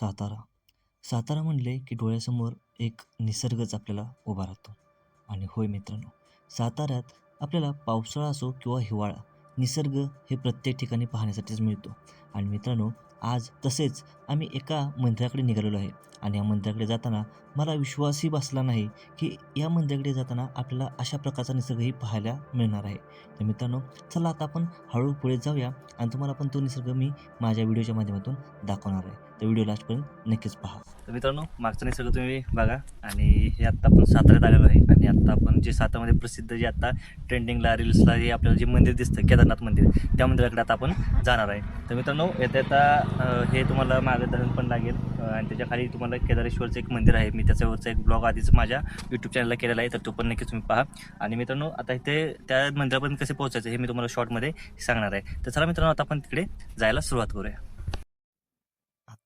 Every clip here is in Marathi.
सातारा. सातारा म्हणले की डोळ्यासमोर एक निसर्गच आपल्याला उभा राहतो. आणि होय मित्रांनो साताऱ्यात आपल्याला पावसाळा असो किंवा हिवाळा निसर्ग हे प्रत्येक ठिकाणी पाहण्यासाठीच मिळतो. आणि मित्रांनो आज तसेच आम्ही एका मंदिराकडे निघालेलो आहे. आणि या मंदिराकडे जाताना मला विश्वासही बसला नाही की या मंदिराकडे जाताना आपल्याला अशा प्रकारचा निसर्गही पाहायला मिळणार आहे. तर मित्रांनो चला आता आपण हळूहळू पुढे जाऊया. आणि तुम्हाला पण तो निसर्ग मी माझ्या व्हिडिओच्या माध्यमातून दाखवणार आहे. तर व्हिडिओ लास्टपर्यंत नक्कीच पहा. तर मित्रांनो मागचा निसर्ग तुम्ही बघा. आणि हे आत्ता आपण साताऱ्यात आलेलो आहे. आणि आत्ता आपण जे सातारामध्ये प्रसिद्ध जे आत्ता ट्रेंडिंगला रील्सला जे आपल्याला जे मंदिर दिसतं केदारनाथ मंदिर त्या मंदिराकडे आता आपण जाणार आहे. तर मित्रांनो येता येता हे तुम्हाला मार्गदर्शन पण लागेल. आणि त्याच्याखाली तुम्हाला केदारेश्वरचं एक मंदिर आहे. मी त्याच्यावरचा एक ब्लॉग आधीच माझ्या यूट्यूब चॅनलला केलेला आहे तर तो पण नक्कीच तुम्ही पहा. आणि मित्रांनो आता इथे त्या मंदिरापर्यंत कसे पोहोचायचं हे मी तुम्हाला शॉर्टमध्ये सांगणार आहे. तर चला मित्रांनो आता आपण तिकडे जायला सुरुवात करूया.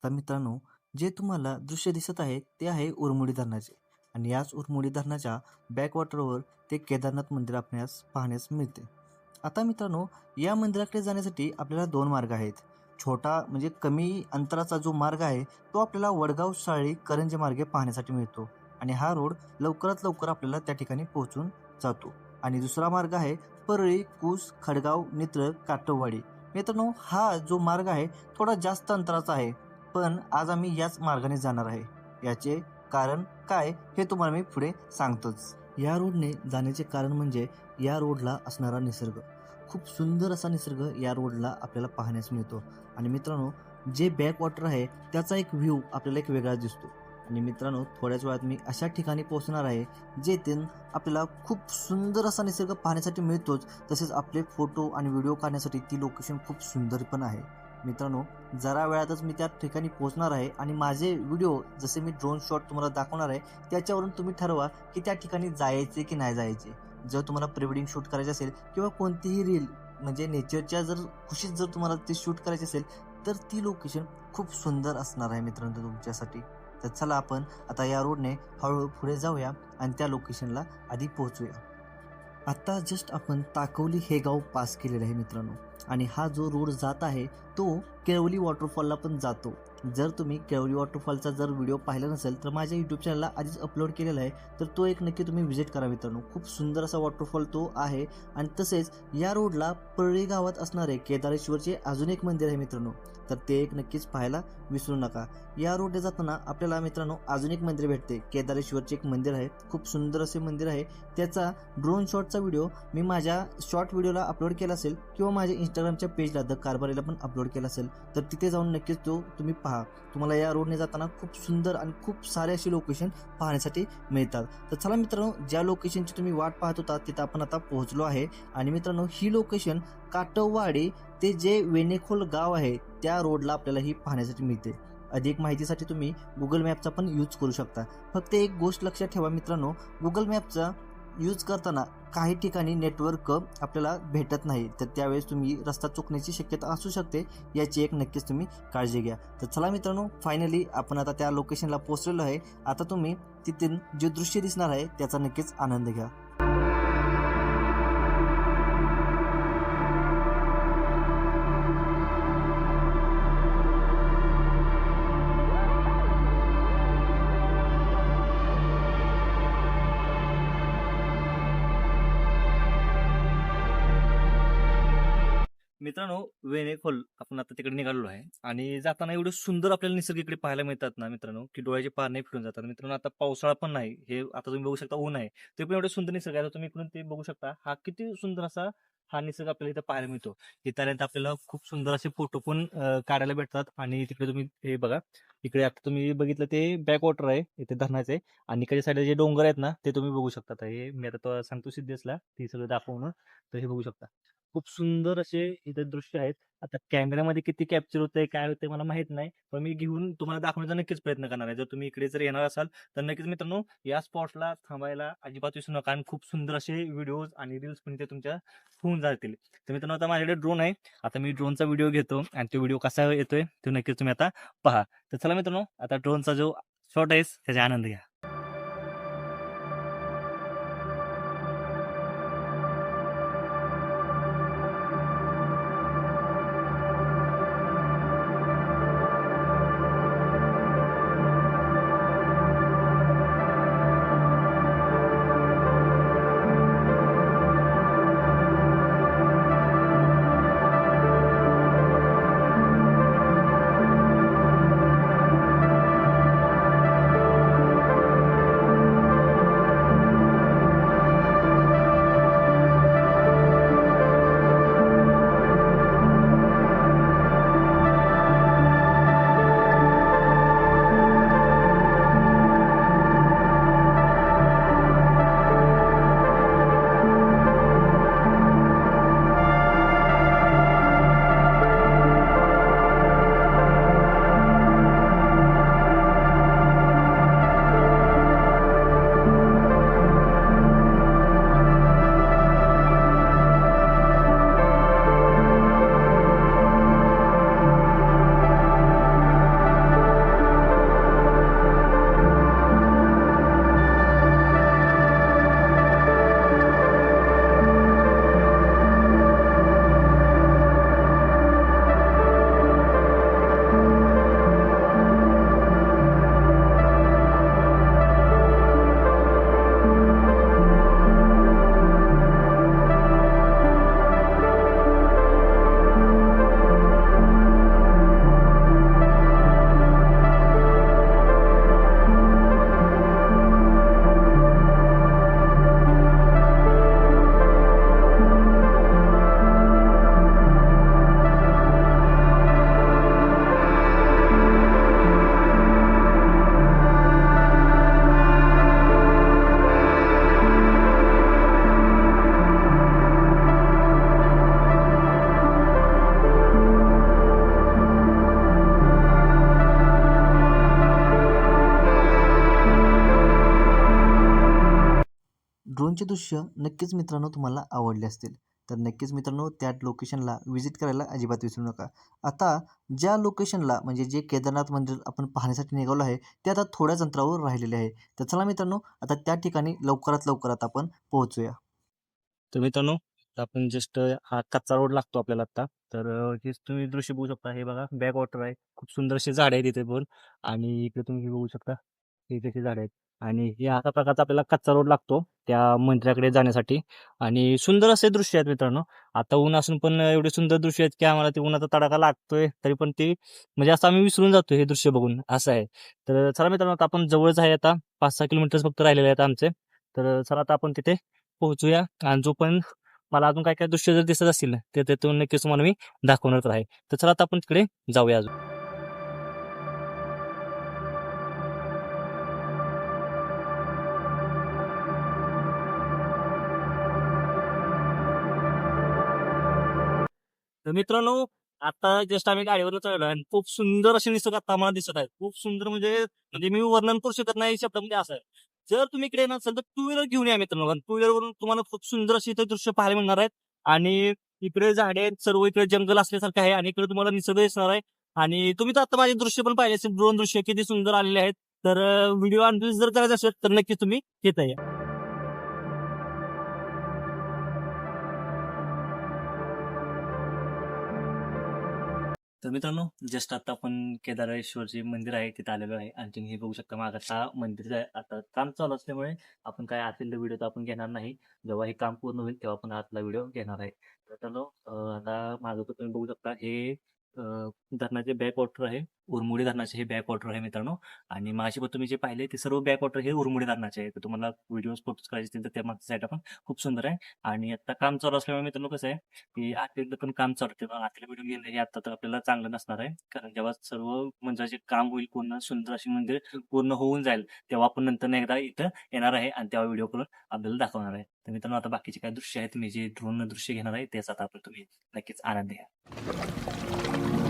आता मित्रांनो जे तुम्हाला दृश्य दिसत आहे ते आहे उरमुडी धरणाचे. आणि याच उरमुडी धरणाच्या बॅकवॉटरवर ते केदारनाथ मंदिर आपल्यास पाहण्यास मिळते. आता मित्रांनो या मंदिराकडे जाण्यासाठी आपल्याला दोन मार्ग आहेत. छोटा म्हणजे कमी अंतराचा जो मार्ग आहे तो आपल्याला वडगाव साळी करंजे मार्गे पाहण्यासाठी मिळतो. आणि हा रोड लवकरात लवकर आपल्याला त्या ठिकाणी पोहोचून जातो. आणि दुसरा मार्ग आहे परळी कूस खडगाव नित्र काटववाडी मित्रांनो हा जो मार्ग आहे थोडा जास्त अंतराचा आहे. पण आज आम्ही याच मार्गाने जाणार आहे. याचे कारण काय हे तुम्हाला मी पुढे सांगतोच. या रोडने जाण्याचे कारण म्हणजे या रोडला असणारा निसर्ग. खूप सुंदर असा निसर्ग या रोडला आपल्याला पाहण्यास मिळतो. आणि मित्रांनो जे बॅक वॉटर आहे त्याचा एक व्ह्यू आपल्याला एक वेगळा दिसतो. आणि मित्रांनो थोड्याच वेळात मी अशा ठिकाणी पोहोचणार आहे जेथून आपल्याला खूप सुंदर असा निसर्ग पाहण्यासाठी मिळतोच. तसेच आपले फोटो आणि व्हिडिओ काढण्यासाठी ती लोकेशन खूप सुंदर पण आहे. मित्रांनो जरा वेळातच मी त्या ठिकाणी पोहोचणार आहे आणि माझे व्हिडिओ जसे मी ड्रोन शॉट तुम्हाला दाखवणार आहे त्याच्यावरून तुम्ही ठरवा की त्या ठिकाणी जायचे की नाही जायचे. जर तुम्हाला प्रिवेडिंग शूट करायचे असेल किंवा कोणतीही रील म्हणजे नेचरच्या जर खुशीत जर तुम्हाला ते शूट करायचे असेल तर ती लोकेशन खूप सुंदर असणार आहे मित्रांनो तुमच्यासाठी. तर चला आपण आता या रोडने हळूहळू पुढे जाऊया आणि त्या लोकेशनला आधी पोहोचूया. आत्ता जस्ट आपण ताकवली हे गाव पास केलेलं आहे मित्रांनो. आणि हा जो रोड जात आहे तो केळवली वॉटरफॉलला पण जातो. जर तुम्ही केळवली वॉटरफॉलचा जर व्हिडिओ पाहिला नसेल तर माझ्या यूट्यूब चॅनलला आधीच अपलोड केलेला आहे तर तो एक नक्की तुम्ही व्हिजिट करा मित्रांनो. खूप सुंदर असा वॉटरफॉल तो आहे आणि तसेच या रोडला परळी गावात असणारे केदारेश्वरचे अजून एक मंदिर आहे मित्रांनो. तर ते एक नक्कीच पाहायला विसरू नका. या रोडने जाताना आपल्याला मित्रांनो अजून एक मंदिर भेटते. केदारेश्वरचे एक मंदिर आहे. खूप सुंदर असे मंदिर आहे. त्याचा ड्रोन शॉटचा व्हिडिओ मी माझ्या शॉर्ट व्हिडिओला अपलोड केला असेल किंवा माझ्या इंस्टाग्रामच्या पेजला द कारभारीला पण अपलोड केला असेल तर तिथे जाऊन नक्कीच तो तुम्ही पहा. तुम्हाला या रोडने जाताना खूप सुंदर आणि खूप सारे असे लोकेशन पाहण्यासाठी मिळतात. तर चला मित्रांनो ज्या लोकेशनची तुम्ही वाट पाहत होता तिथं आपण आता पोहोचलो आहे. आणि मित्रांनो ही लोकेशन काटववाडी ते जे वेणेखोल गाव आहे त्या रोडला आपल्याला ही पाहण्यासाठी मिळते. अधिक माहितीसाठी तुम्ही गुगल मॅपचा पण यूज करू शकता. फक्त एक गोष्ट लक्षात ठेवा मित्रांनो गुगल मॅपचा यूज करताना काही ठिकाणी नेटवर्क आपल्याला भेटत नाही. तर त्यावेळेस तुम्ही रस्ता चुकण्याची शक्यता असू शकते याची एक नक्कीच तुम्ही काळजी घ्या. तर चला मित्रांनो फायनली आपण आता त्या लोकेशनला पोहोचलेलो आहे. आता तुम्ही तिथून जे दृश्य दिसणार आहे त्याचा नक्कीच आनंद घ्या. मित्रांनो वेणेखोल आपण आता तिकडे निघालेलो आहे. आणि जाताना एवढं सुंदर आपल्याला निसर्ग इकडे पाहायला मिळतात ना मित्रांनो की डोळ्याचे पार नाही फिरून जातात. मित्रांनो आता पावसाळा पण नाही हे आता तुम्ही बघू शकता ऊन आहे. ते पण एवढं सुंदर निसर्ग आहे. तुम्ही इकडून ते बघू शकता हा किती सुंदर असा हा निसर्ग आपल्याला इथं पाहायला मिळतो. इथपर्यंत आपल्याला खूप सुंदर असे फोटो पण काढायला भेटतात. आणि तिकडे तुम्ही हे बघा इकडे आता तुम्ही बघितलं ते बॅक वॉटर आहे इथे धरणाचे. आणि इकडच्या साईडला जे डोंगर आहेत ना ते तुम्ही बघू शकता. हे मी आता तो सांगतो सिद्धेसला ती सगळं दाखवून तर हे बघू शकता. खूप सुंदर असे इथे दृश्य आहेत. आता कॅमेऱ्यामध्ये किती कॅप्चर होतंय काय होतंय मला माहीत नाही. पण मी घेऊन तुम्हाला दाखवण्याचा नक्कीच प्रयत्न करणार आहे. जर तुम्ही इकडे जर येणार असाल तर नक्कीच मित्रांनो या स्पॉटला थांबायला अजिबात विसरू नका. आणि खूप सुंदर असे व्हिडिओज आणि रील्स पण ते तुमच्या होऊन जातील. तर मित्रांनो आता माझ्याकडे ड्रोन आहे. आता मी ड्रोनचा व्हिडिओ घेतो आणि तो व्हिडिओ कसा येतोय तो नक्कीच तुम्ही आता पहा. तर चला मित्रांनो आता ड्रोनचा जो शॉट आहे त्याचा आनंद घ्या. ड्रोनचे दृश्य नक्कीच मित्रांनो तुम्हाला आवडले असतील. तर नक्कीच मित्रांनो त्या लोकेशनला व्हिजिट करायला अजिबात विसरू नका. आता ज्या लोकेशनला म्हणजे जे केदारनाथ मंदिर आपण पाहण्यासाठी निघालो आहे ते आता थोड्याच अंतरावर राहिलेले आहे. तर चला मित्रांनो आता त्या ठिकाणी लवकरात लवकरात आपण पोहोचूया. तर मित्रांनो आपण जस्ट हा कच्चा रोड लागतो आपल्याला आता. तर हेच हे तुम्ही दृश्य बघू शकता. हे बघा बॅक वॉटर आहे. खूप सुंदर असे झाड आहेत इथे पण. आणि इकडे तुम्ही हे बघू शकता हे कसे झाड आहेत. आणि हे अशा प्रकारचा आपल्याला कच्चा रोड लागतो त्या मंदिराकडे जाण्यासाठी. आणि सुंदर असे दृश्य आहेत मित्रांनो. आता ऊन असून पण एवढे सुंदर दृश्य आहेत की आम्हाला ते उन्हाचा तडाखा लागतोय तरी पण ते म्हणजे असं आम्ही विसरून जातो हे दृश्य बघून. असं आहे. तर चला मित्रांनो आता आपण जवळच आहे आता. पाच सहा किलोमीटर फक्त राहिलेले आहेत आमचे. तर चला आता आपण तिथे पोहोचूया. आणि जो पण मला अजून काय काय दृश्य जर दिसत असतील ते तिथून नक्कीच तुम्हाला मी दाखवणार आहे. तर चला आता आपण तिकडे जाऊया अजून. तर मित्रांनो आता जस्ट आम्ही गाडीवर चढलो आणि खूप सुंदर असे निसर्ग आता आम्हाला दिसत आहेत खूप सुंदर म्हणजे म्हणजे मी वर्णन करू शकत नाही शब्दामध्ये असं आहे. जर तुम्ही इकडे येणार असाल तर टू व्हीलर घेऊन या मित्रांनो कारण टू व्हीलर वरून तुम्हाला खूप सुंदर असे इथे दृश्य पाहायला मिळणार आहेत. आणि इकडे झाडे आहेत सर्व इकडे जंगल असल्यासारखं आहे आणि इकडे तुम्हाला निसर्ग दिसणार आहे. आणि तुम्ही तर आता माझे दृश्य पण पाहिले असेल ड्रोन दृश्य किती सुंदर आलेले आहेत. तर व्हिडिओ जर करायचा असेल तर नक्कीच तुम्ही घेता या. मित्रांनो जस्ट आता आपण केदारेश्वरचे मंदिर आहे तिथे आलेलो आहे. आणि तुम्ही हे बघू शकता माग मंदिर आहे आता काम चालू असल्यामुळे आपण काय आतील व्हिडिओ तर आपण घेणार नाही. जेव्हा हे काम पूर्ण होईल तेव्हा आपण आतला व्हिडिओ घेणार आहे. तर आता मागं तर तुम्ही बघू शकता हे धरणाचे बॅक वॉटर आहे. उरमुडी धरणाचे हे बॅक वॉटर आहे मित्रांनो. आणि माझे पण तुम्ही जे पाहिले ते सर्व बॅक वॉटर हे उरमुडी धरणाचे आहे. तर तुम्हाला व्हिडिओ पोस्ट करायचे असतील तर त्या मागच्या साईड पण खूप सुंदर आहे. आणि आता काम चालू असल्यामुळे मित्रांनो कसं आहे की आतलं पण काम चालू आहे आतले व्हिडिओ घेणं हे आता तर आपल्याला चांगलं नसणार आहे. कारण जेव्हा सर्व म्हणजे मंदिराचे काम होईल पूर्ण सुंदर अशी मंदिर पूर्ण होऊन जाईल तेव्हा आपण नंतर एकदा इथं येणार आहे आणि तेव्हा व्हिडिओ करून आपल्याला दाखवणार आहे. तर मित्रांनो आता बाकीचे काय दृश्य आहेत मी जे ड्रोन दृश्य घेणार आहे तेच आता आपण तुम्ही नक्कीच आनंद घ्या.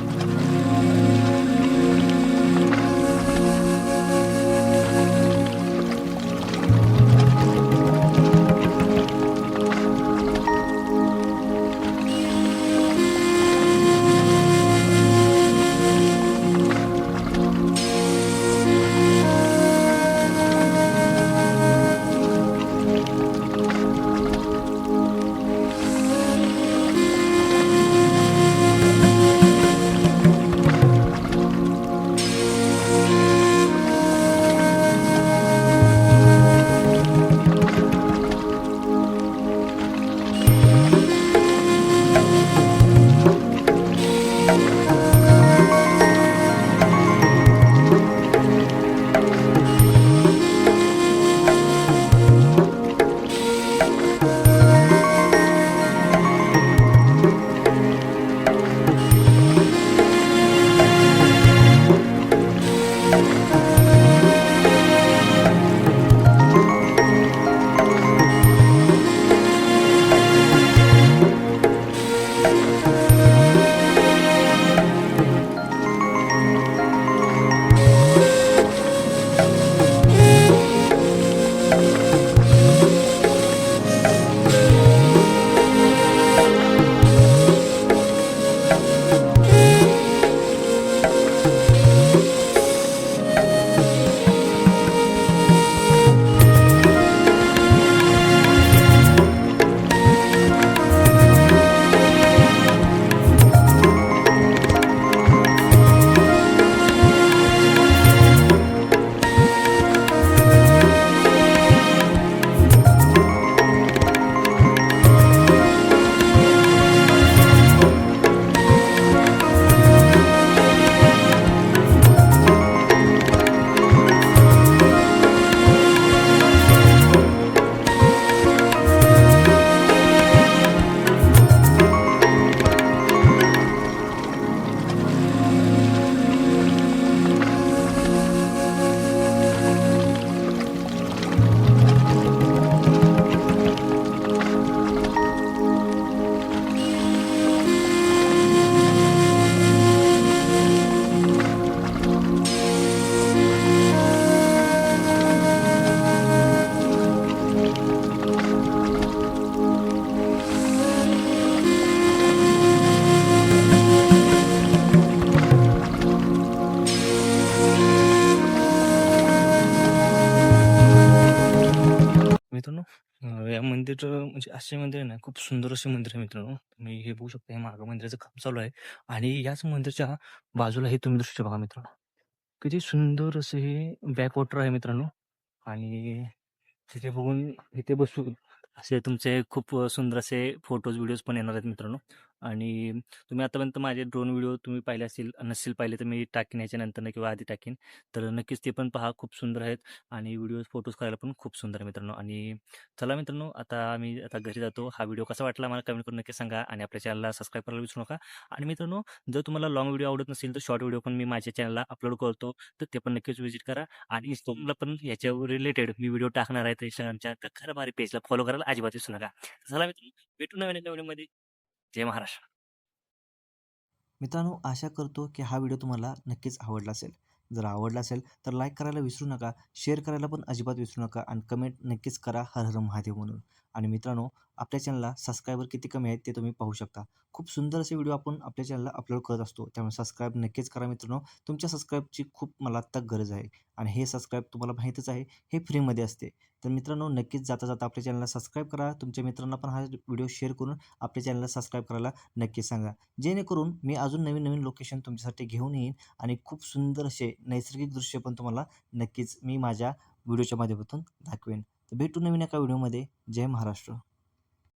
मंदिर म्हणजे असे मंदिर आहे ना खूप सुंदर असे मंदिर आहे मित्रांनो. तुम्ही हे बघू शकता हे मागं मंदिराचं काम चालू आहे. आणि याच मंदिरच्या बाजूला हे तुम्ही दृश्य बघा मित्रांनो. किती सुंदर असे हे बॅकवॉटर आहे मित्रांनो. आणि तिथे बघून इथे बसून असे तुमचे खूप सुंदर असे फोटोज व्हिडिओज पण येणार आहेत मित्रांनो. आणि तुम्ही आतापर्यंत माझे ड्रोन व्हिडिओ तुम्ही पाहिले असतील नसतील पाहिले तर मी टाकीन याच्यानंतर किंवा आधी टाकीन. तर नक्कीच ते पण पहा खूप सुंदर आहेत आणि व्हिडिओज फोटोज करायला पण खूप सुंदर आहे मित्रांनो. आणि चला मित्रांनो आता आम्ही आता घरी जातो. हा व्हिडिओ कसा वाटला मला कमेंट करून नक्की सांगा आणि आपल्या चॅनलला सबस्क्राईब करायला विसरू नका. आणि मित्रांनो जर तुम्हाला लॉंग व्हिडिओ आवडत नसेल तर शॉर्ट व्हिडिओ पण मी माझ्या चॅनलला अपलोड करतो. तर ते पण नक्कीच व्हिजिट करा आणि इंस्टाग्रामला पण याच्यावर रिलेटेड मी व्हिडिओ टाकणार आहे. तर आमच्या खरं भारी पेजला फॉलो करायला अजिबात विसरू नका. चला मित्रांनो भेटू नवीन एका जय महाराष्ट्र. मित्रांनो आशा करतो की हा व्हिडिओ तुम्हाला नक्कीच आवडला असेल. जर आवडला असेल तर लाईक करायला विसरू नका शेअर करायला पण अजिबात विसरू नका आणि कमेंट नक्कीच करा हर हर महादेव म्हणून. आणि मित्रांनो आपल्या चॅनलला सबस्क्रायबर किती कमी आहेत ते तुम्ही पाहू शकता. खूप सुंदर असे व्हिडिओ आपण आपल्या चॅनलला अपलोड करत असतो. त्यामुळे सबस्क्राईब नक्कीच करा मित्रांनो. तुमच्या सबस्क्राईबची खूप मला आत्ता गरज आहे. आणि हे सबस्क्राईब तुम्हाला माहीतच आहे हे फ्रीमध्ये असते. तर मित्रांनो नक्कीच जाता जाता आपल्या चॅनलला सबस्क्राईब करा. तुमच्या मित्रांना पण हा व्हिडिओ शेअर करून आपल्या चॅनलला सबस्क्राईब करायला नक्कीच सांगा. जेणेकरून मी अजून नवीन नवीन लोकेशन तुमच्यासाठी घेऊन येईन आणि खूप सुंदर असे नैसर्गिक दृश्य पण तुम्हाला नक्कीच मी माझ्या व्हिडिओच्या माध्यमातून दाखवेन. भेटू नवीन एका व्हिडिओमध्ये. जय महाराष्ट्र.